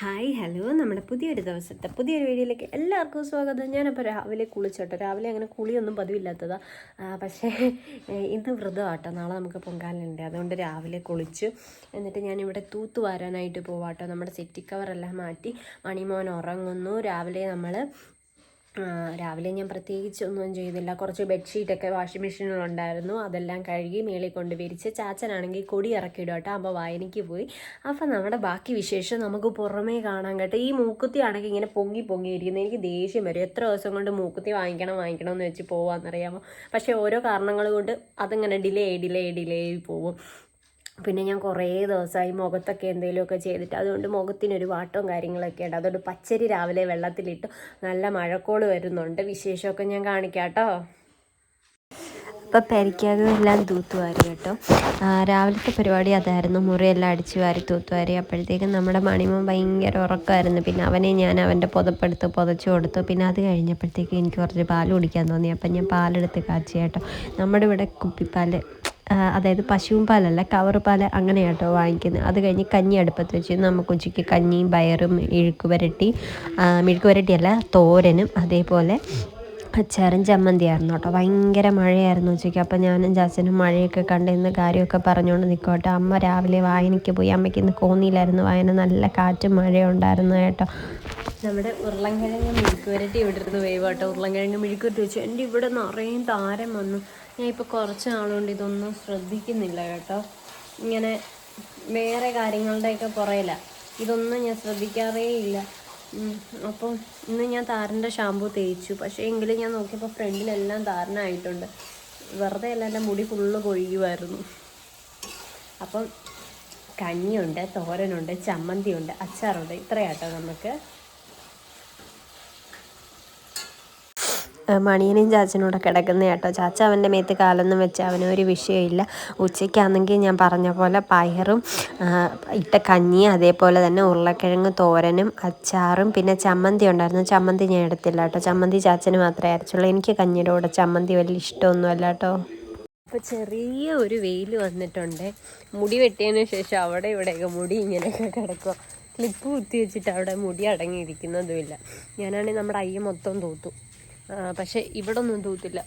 Hi hello. നമ്മുടെ പുതിയൊരു ദിവസത്തെ പുതിയൊരു വീഡിയോയിലേക്ക് എല്ലാവർക്കും സ്വാഗതം. ഞാനപ്പോൾ രാവിലെ കുളിച്ചോട്ടോ. രാവിലെ അങ്ങനെ കുളിയൊന്നും പതിവില്ലാത്തതാണ് പക്ഷേ ഇന്ന് വ്രതമാട്ടോ നാളെ നമുക്ക് പൊങ്കാലുണ്ട് അതുകൊണ്ട് രാവിലെ കുളിച്ചു. എന്നിട്ട് ഞാനിവിടെ തൂത്ത് വാരാനായിട്ട് പോവാട്ടോ. നമ്മുടെ സെറ്റി കവറെല്ലാം മാറ്റി മണിമോൻ ഉറങ്ങുന്നു. രാവിലെ നമ്മൾ രാവിലെ ഞാൻ പ്രത്യേകിച്ച് ഒന്നും ചെയ്തില്ല. കുറച്ച് ബെഡ്ഷീറ്റൊക്കെ വാഷിംഗ് മെഷീനിലുണ്ടായിരുന്നു. അതെല്ലാം കഴുകി മേളിൽ കൊണ്ട് വിരിച്ച് ചാച്ചനാണെങ്കിൽ കൊടി ഇറക്കിയിടും കേട്ടോ. അപ്പോൾ വായനയ്ക്ക് പോയി. അപ്പോൾ നമ്മുടെ ബാക്കി വിശേഷം നമുക്ക് പുറമേ കാണാൻ കേട്ടോ. ഈ മൂക്കുത്തി ആണെങ്കിൽ ഇങ്ങനെ പൊങ്ങി പൊങ്ങി ഇരിക്കുന്നത് എനിക്ക് ദേഷ്യം വരും. എത്ര ദിവസം കൊണ്ട് മൂക്കുത്തി വാങ്ങിക്കണം വാങ്ങിക്കണം എന്ന് വെച്ച് പോകാമെന്നറിയാമോ പക്ഷേ ഓരോ കാരണങ്ങൾ കൊണ്ട് അതിങ്ങനെ ഡിലേ ഡിലേ ഡിലേ പോകും. പിന്നെ ഞാൻ കുറേ ദിവസമായി മുഖത്തൊക്കെ എന്തെങ്കിലുമൊക്കെ ചെയ്തിട്ട് അതുകൊണ്ട് മുഖത്തിനൊരു വാട്ടവും കാര്യങ്ങളൊക്കെ ഉണ്ട്. അതുകൊണ്ട് പച്ചരി രാവിലെ വെള്ളത്തിലിട്ട്. നല്ല മഴക്കോൾ വരുന്നുണ്ട്. വിശേഷമൊക്കെ ഞാൻ കാണിക്കാട്ടോ അപ്പോൾ പരിക്കകം എല്ലാം തൂത്തുവാരി കേട്ടോ. രാവിലത്തെ പരിപാടി അതായിരുന്നു. മുറിയെല്ലാം അടിച്ചു വാരി തൂത്തുവാരി. അപ്പോഴത്തേക്കും നമ്മുടെ മണിമോൻ ഭയങ്കര ഉറക്കമായിരുന്നു. പിന്നെ അവനെ ഞാൻ അവന്റെ പുതപ്പെടുത്ത് പുതച്ചു കൊടുത്തു. പിന്നെ അത് കഴിഞ്ഞപ്പോഴത്തേക്കും എനിക്ക് കുറച്ച് പാൽ കുടിക്കാൻ തോന്നി. അപ്പം ഞാൻ പാലെടുത്ത് കാച്ചി കേട്ടോ. നമ്മുടെ ഇവിടെ കുപ്പിപ്പാൽ അതായത് പശുവും പാലല്ല കവർ പാൽ അങ്ങനെയാട്ടോ വാങ്ങിക്കുന്നത്. അത് കഴിഞ്ഞ് കഞ്ഞി അടുപ്പത്ത് വെച്ച് നമുക്ക് ഉച്ചയ്ക്ക് കഞ്ഞിയും പയറും ഇഴുക്ക് വരട്ടി മിഴുക്ക് മെഴുക്ക് വരട്ടിയല്ല തോരനും അതേപോലെ അച്ചാറും ചമ്മന്തിയായിരുന്നു കേട്ടോ. ഭയങ്കര മഴയായിരുന്നു ഉച്ചയ്ക്ക്. അപ്പം ഞാനും ചാച്ചനും മഴയൊക്കെ കണ്ട് കാര്യമൊക്കെ പറഞ്ഞുകൊണ്ട് നിൽക്കോട്ടെ അമ്മ രാവിലെ വായനയ്ക്ക് പോയി. അമ്മയ്ക്ക് ഇന്ന് കോന്നിയിലായിരുന്നു വായന. നല്ല കാറ്റും മഴയും ഉണ്ടായിരുന്നു കേട്ടോ. നമ്മുടെ ഉരുളൻകിഴങ്ങ് മിഴുക്ക് വരട്ടി ഇവിടെ ഇരുന്ന് വേവ് കേട്ടോ ഉരുളൻകിഴങ്ങ് മിഴുക്ക് വരട്ടി വെച്ചു എന്റെ ഇവിടെ നിറയും താരം വന്നു. ഞാൻ ഇപ്പോൾ കുറച്ച് നാളുകൊണ്ട് ഇതൊന്നും ശ്രദ്ധിക്കുന്നില്ല കേട്ടോ. ഇങ്ങനെ വേറെ കാര്യങ്ങളുടെയൊക്കെ പുറയില്ല ഇതൊന്നും ഞാൻ ശ്രദ്ധിക്കാറേ ഇല്ല. അപ്പം ഇന്ന് ഞാൻ താരന്റെ ഷാമ്പു തേച്ചു. പക്ഷേ എങ്കിലും ഞാൻ നോക്കിയപ്പോൾ ഫ്രണ്ടിലെല്ലാം താരനായിട്ടുണ്ട്. വെറുതെ അല്ല എന്റെ മുടി ഫുള്ള് കൊഴിയുമായിരുന്നു അപ്പം കഞ്ഞിയുണ്ട് തോരനുണ്ട് ചമ്മന്തിയുണ്ട് അച്ചാറുണ്ട്. ഇത്രയാട്ടോ നമുക്ക്. മണിയനും ചാച്ചനോടെ കിടക്കുന്ന കേട്ടോ. ചാച്ച അവന്റെ മേത്ത് കാലൊന്നും വെച്ച് അവനൊരു വിഷയമില്ല. ഉച്ചയ്ക്കാണെങ്കിൽ ഞാൻ പറഞ്ഞ പോലെ പയറും ഇട്ട കഞ്ഞി അതേപോലെ തന്നെ ഉരുളക്കിഴങ്ങ് തോരനും അച്ചാറും പിന്നെ ചമ്മന്തി ഉണ്ടായിരുന്നു. ചമ്മന്തി ഞാൻ എടുത്തില്ല കേട്ടോ. ചമ്മന്തി ചാച്ചന് മാത്രമേ അരച്ചുള്ളൂ. എനിക്ക് കഞ്ഞിയുടെ കൂടെ ചമ്മന്തി വലിയ ഇഷ്ടമൊന്നുമല്ല കേട്ടോ. ഇപ്പോൾ ചെറിയ ഒരു വെയിൽ വന്നിട്ടുണ്ട്. മുടി വെട്ടിയതിന് ശേഷം അവിടെ ഇവിടെയൊക്കെ മുടി ഇങ്ങനെയൊക്കെ കിടക്കുക ക്ലിപ്പ് കുത്തി വെച്ചിട്ട് അവിടെ മുടി അടങ്ങിയിരിക്കുന്നതുമില്ല. ഞാനാണെങ്കിൽ നമ്മുടെ അയ്യ മൊത്തം തൂത്തു. പക്ഷെ ഇവിടെ ഒന്നും തൂത്തില്ല.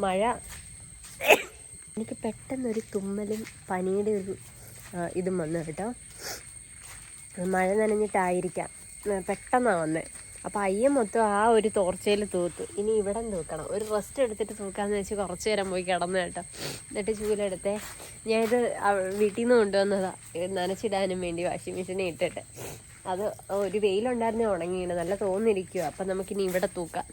മഴ. എനിക്ക് പെട്ടെന്നൊരു തുമ്മലും പനിയുടെ ഒരു ഇതും വന്നു കേട്ടോ. മഴ നനഞ്ഞിട്ടായിരിക്കാം. പെട്ടെന്നാണ് വന്നത് അപ്പോൾ അയ്യ മൊത്തം ആ ഒരു തോർച്ചയിൽ തൂത്തു. ഇനി ഇവിടെ തൂക്കണം. ഒരു റെസ്റ്റ് എടുത്തിട്ട് തൂക്കാമെന്ന് വെച്ച് കുറച്ച് നേരം പോയി കിടന്നു കേട്ടോ. എന്നിട്ട് ചൂലെടുത്തേ. അവ- വീട്ടിൽ നിന്ന് കൊണ്ടുവന്നതാണ് നനച്ചിടാനും വേണ്ടി വാഷിംഗ് മെഷീനിൽ ഇട്ടിട്ട്. അത് ഒരു വെയിലുണ്ടായിരുന്നേ ഉണങ്ങിയാണ് നല്ല തോന്നിരിക്കുക അപ്പം നമുക്കിനി ഇവിടെ തൂക്കാം.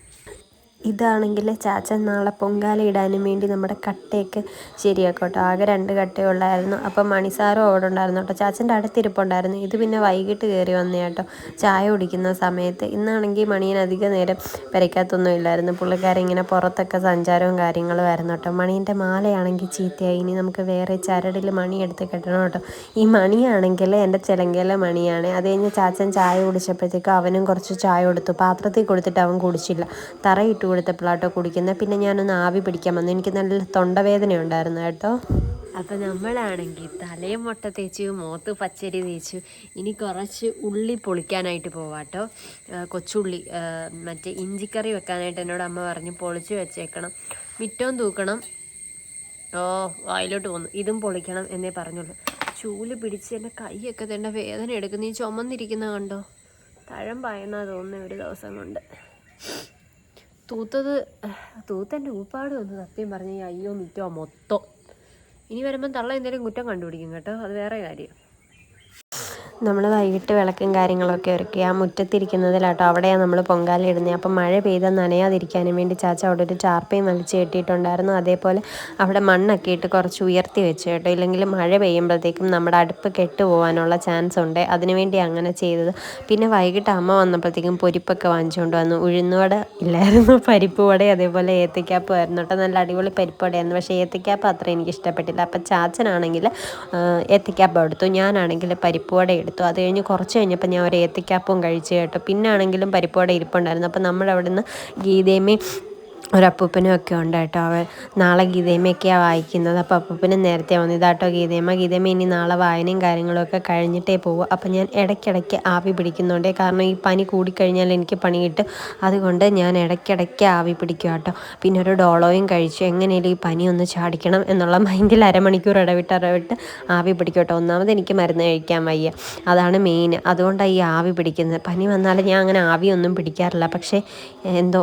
ഇതാണെങ്കിൽ ചാച്ചൻ നാളെ പൊങ്കാല ഇടാനും വേണ്ടി നമ്മുടെ കട്ടയൊക്കെ ശരിയാക്കോട്ടോ ആകെ രണ്ട് കട്ടയുള്ളായിരുന്നു അപ്പം മണിസാറും അവിടെ ഉണ്ടായിരുന്നു കേട്ടോ. ചാച്ചന്റെ അടുത്തിരിപ്പുണ്ടായിരുന്നു. ഇത് പിന്നെ വൈകിട്ട് കയറി വന്നേ കേട്ടോ. ചായ കുടിക്കുന്ന സമയത്ത്. ഇന്നാണെങ്കിൽ മണിയൻ അധികം നേരം പെരയ്ക്കകത്തൊന്നും ഇല്ലായിരുന്നു. പുള്ളിക്കാരിങ്ങനെ പുറത്തൊക്കെ സഞ്ചാരവും കാര്യങ്ങളും ആയിരുന്നു കേട്ടോ. മണീന്റെ മാലയാണെങ്കിൽ ചീത്തയായി. ഇനി നമുക്ക് വേറെ ചരടിൽ മണി എടുത്ത് കെട്ടണം കേട്ടോ. ഈ മണിയാണെങ്കിൽ എന്റെ ചിലങ്കയിലെ മണിയാണ്. അത് കഴിഞ്ഞ് ചാച്ചൻ ചായ കുടിച്ചപ്പോഴത്തേക്കും അവനും കുറച്ച് ചായ കൊടുത്തു. പാത്രത്തിൽ കൊടുത്തിട്ട് അവൻ കുടിച്ചില്ല. തറയിട്ട് കൊടുത്തപ്പോഴാട്ടോ കുടിക്കുന്നത്. പിന്നെ ഞാനൊന്ന് ആവി പിടിക്കാൻ വന്നു. എനിക്ക് നല്ല തൊണ്ടവേദന ഉണ്ടായിരുന്നു കേട്ടോ. അപ്പം നമ്മളാണെങ്കിൽ തലയും മുട്ട തേച്ചു മോത്ത് പച്ചരി തേച്ചു. ഇനി കുറച്ച് ഉള്ളി പൊളിക്കാനായിട്ട് പോവാട്ടോ. കൊച്ചുള്ളി മറ്റേ ഇഞ്ചിക്കറി വെക്കാനായിട്ട് എന്നോട് അമ്മ പറഞ്ഞു പൊളിച്ച് വെച്ചേക്കണം. മിറ്റവും തൂക്കണം. ഓ വായിലോട്ട് പോന്നു. ഇതും പൊളിക്കണം എന്നേ പറഞ്ഞുള്ളൂ. ചൂൽ പിടിച്ച് എന്റെ കൈയൊക്കെ തന്നെ വേദന എടുക്കുന്ന. ഈ ചുമന്നിരിക്കുന്ന കണ്ടോ? തഴം പായുന്ന തോന്നുന്നു ഒരു ദിവസം കൊണ്ട്. തൂത്തത് തൂത്തന്റെ ഊപ്പാട് വന്ന് സത്യം പറഞ്ഞു അയ്യോ മിറ്റോ മൊത്തം. ഇനി വരുമ്പം തള്ള എന്തെങ്കിലും കുറ്റം കണ്ടുപിടിക്കും കേട്ടോ. അത് വേറെ കാര്യം. നമ്മൾ വൈകിട്ട് വിളക്കും കാര്യങ്ങളൊക്കെ ഒരുക്കി. ആ മുറ്റത്തിരിക്കുന്നതിലാട്ടോ. അവിടെയാണ് നമ്മൾ പൊങ്കാല ഇടുന്നത് അപ്പം മഴ പെയ്താൽ നനയാതിരിക്കാനും വേണ്ടി ചാച്ച അവിടെ ഒരു ചാർപ്പയും വലിച്ച് കെട്ടിയിട്ടുണ്ടായിരുന്നു. അതേപോലെ അവിടെ മണ്ണൊക്കെ ഇട്ട് കുറച്ച് ഉയർത്തി വെച്ചു കേട്ടോ. ഇല്ലെങ്കിൽ മഴ പെയ്യുമ്പോഴത്തേക്കും നമ്മുടെ അടുപ്പ് കെട്ട് പോകാനുള്ള ചാൻസ് ഉണ്ട്. അതിനുവേണ്ടി അങ്ങനെ ചെയ്തത്. പിന്നെ വൈകിട്ട് അമ്മ വന്നപ്പോഴത്തേക്കും പൊരിപ്പൊക്കെ വാങ്ങിച്ചുകൊണ്ട് വന്നു. ഉഴുന്നുവട ഇല്ലായിരുന്നു. പരിപ്പ് വട അതേപോലെ ഏത്തക്കാപ്പ് ആയിരുന്നു കേട്ടോ. നല്ല അടിപൊളി പരിപ്പ് വടയായിരുന്നു. പക്ഷേ ഏത്തക്കാപ്പ് അത്ര എനിക്ക് ഇഷ്ടപ്പെട്ടില്ല. അപ്പം ചാച്ചനാണെങ്കിൽ ഏത്തക്കാപ്പ് എടുത്തു. ഞാനാണെങ്കിൽ പരിപ്പ് വട എടുത്തു. അത് കഴിഞ്ഞ് കുറച്ച് കഴിഞ്ഞപ്പോൾ ഞാൻ ഒരു ഏത്തക്കാപ്പവും കഴിച്ചു കേട്ടോ. പിന്നെ ആണെങ്കിലും പരിപ്പ് വട ഇരിപ്പുണ്ടായിരുന്നു. അപ്പം നമ്മൾ അവിടെ നിന്ന് ഗീതേമ്മയും ഒരപ്പൂപ്പനും ഒക്കെ ഉണ്ട് കേട്ടോ അവൻ നാളെ ഗീതയമ്മയൊക്കെയാണ് വായിക്കുന്നത്. അപ്പോൾ അപ്പൂപ്പന് നേരത്തെ വന്നു. ഗീതയമ്മ ഗീതയമ്മ ഇനി നാളെ വായനയും കാര്യങ്ങളും ഒക്കെ കഴിഞ്ഞിട്ടേ പോകും അപ്പോൾ ഞാൻ ഇടയ്ക്കിടയ്ക്ക് ആവി പിടിക്കുന്നുണ്ട്. കാരണം ഈ പനി കൂടിക്കഴിഞ്ഞാൽ എനിക്ക് പണി കിട്ടും. അതുകൊണ്ട് ഞാൻ ഇടയ്ക്കിടയ്ക്ക് ആവി പിടിക്കുക കേട്ടോ പിന്നെ ഒരു ഡോളോയും കഴിച്ചു. എങ്ങനെയാലും ഈ പനി ഒന്ന് ചാടിക്കണം എന്നുള്ള മൈൻഡിൽ അരമണിക്കൂർ ഇടവിട്ട് ഇടവിട്ട് ആവി പിടിക്കും കേട്ടോ ഒന്നാമത് എനിക്ക് മരുന്ന് കഴിക്കാൻ വയ്യ. അതാണ് മെയിൻ. അതുകൊണ്ടാണ് ഈ ആവി പിടിക്കുന്നത്. പനി വന്നാൽ ഞാൻ അങ്ങനെ ആവിയൊന്നും പിടിക്കാറില്ല. പക്ഷേ എന്തോ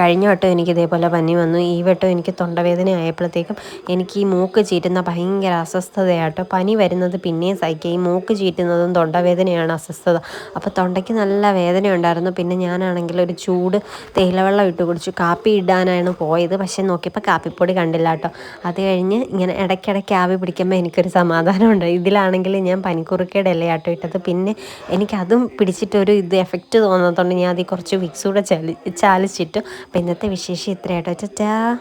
കഴിഞ്ഞ വട്ടം എനിക്ക് ഇതേപോലെ പനി വന്നു. ഈ വട്ടം എനിക്ക് തൊണ്ടവേദന ആയപ്പോഴത്തേക്കും എനിക്ക് ഈ മൂക്ക് ചീറ്റുന്ന ഭയങ്കര അസ്വസ്ഥതയാട്ടോ. പനി വരുന്നത് പിന്നെയും സഹിക്കുക. ഈ മൂക്ക് ചീറ്റുന്നതും തൊണ്ടവേദനയാണ് അസ്വസ്ഥത. അപ്പോൾ തൊണ്ടയ്ക്ക് നല്ല വേദന ഉണ്ടായിരുന്നു. പിന്നെ ഞാനാണെങ്കിൽ ഒരു ചൂട് തേയിലവെള്ളം ഇട്ട് കുടിച്ചു. കാപ്പി ഇടാനാണ് പോയത്. പക്ഷേ നോക്കിയപ്പോൾ കാപ്പിപ്പൊടി കണ്ടില്ല കേട്ടോ. അത് കഴിഞ്ഞ് ഇങ്ങനെ ഇടയ്ക്കിടയ്ക്ക് ആവി പിടിക്കുമ്പോൾ എനിക്കൊരു സമാധാനമുണ്ട്. ഇതിലാണെങ്കിൽ ഞാൻ പനിക്കുറുക്കയുടെ ആട്ടോ ഇട്ടത്. പിന്നെ എനിക്കതും പിടിച്ചിട്ടൊരു ഇത് എഫക്റ്റ് തോന്നാത്തതുകൊണ്ട് ഞാൻ അതിൽ കുറച്ച് വിക്സ് കൂടെ ചാലി ചാലിച്ചിട്ടു. അപ്പോൾ ഇന്നത്തെ വിശേഷം ഇത്രയാട്ടോ. ചച്ചാ.